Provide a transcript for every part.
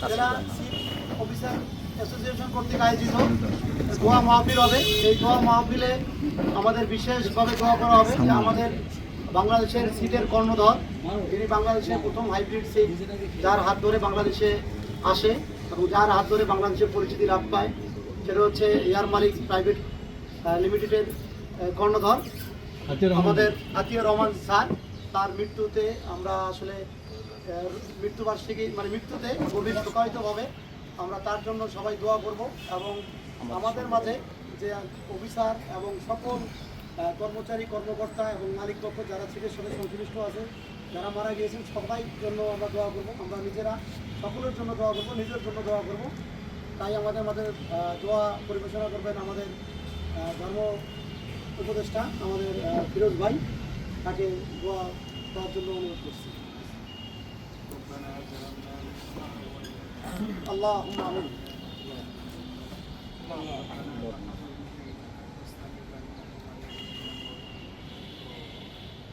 জেলা officer association কর্তৃক আয়োজিত দোয়া মাহফিল হবে। এই দোয়া মাহফিলে আমাদের বিশেষভাবে দোয়া করা হবে যে আমাদের বাংলাদেশের সিটের কর্ণধর। যিনি বাংলাদেশের প্রথম হাইব্রিড সিট যার হাত ধরে বাংলাদেশে আসে এবং যার হাত ধরে বাংলাদেশের পরিচিতি লাভ পায় সেটা হচ্ছে এয়ার মালিক প্রাইভেট লিমিটেডের কর্ণধর। আমাদের আতীয় রহমান স্যার তার মৃত্যুতে আমরা আসলে মৃত্যুবার্ষিকী মানে মৃত্যুতে গভীর শোকায়িতভাবে আমরা তার জন্য সবাই দোয়া করব এবং আমাদের মাঝে যে অফিসার এবং সকল কর্মচারী কর্মকর্তা এবং মালিক পক্ষ যারা সিটের সাথে সংশ্লিষ্ট আছে যারা মারা গিয়েছেন সবাই জন্য আমরা দোয়া করব। আমরা নিজেরা সকলের জন্য দোয়া করব নিজের জন্য দোয়া করব। তাই আমাদের মাঝে দোয়া পরিবেশনা করবেন আমাদের ধর্ম উপদেষ্টা আমাদের ফিরোজ ভাই। তাকে দোয়া দেওয়ার জন্য অনুরোধ করছি। আল্লাহ আমিন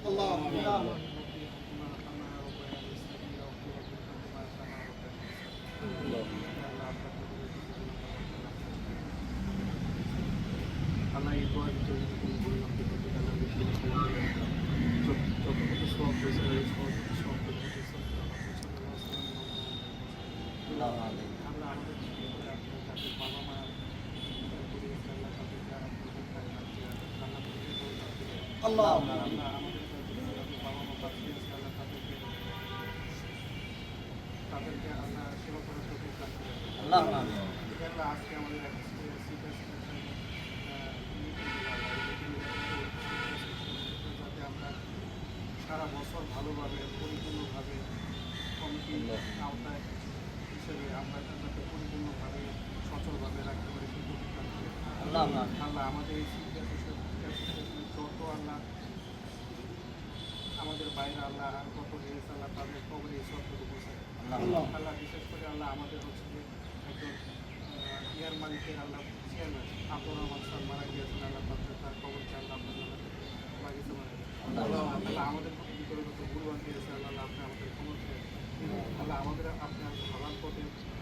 আল্লাহ আল্লাহ এই দোয়ার তাদেরকে আমাদের বাবা মা আল্লাহ তাদেরকে তাদেরকে আল্লাহ সেবা করার আজকে আমাদের যাতে আমরা সারা বছর ভালোভাবে পরিপূর্ণভাবে হিসেবে আমরা যাতে পরিপূর্ণভাবে সচলভাবে রাখতে পারি আল্লাহ আল্লাহ আমাদের এই যত আল্লাহ আমাদের বাইরে আল্লাহ আর কত রয়েছে আল্লাহ তাদের কবরে এই সবটুকু বসে আল্লাহ। আল্লাহ বিশেষ করে আল্লাহ আমাদের হচ্ছে যে একজন ইয়ার মালিকের আল্লাহ চেয়ারম্যান আব্দুর রহমান স্যার মারা গিয়েছেন আল্লাহ তাদের তার মানে আল্লাহ আল্লাহ। আমাদের প্রতি যত ভুলবান দিয়েছে আল্লাহ আপনি আমাদের ক্ষমা আল্লাহ আমাদের আপনি photo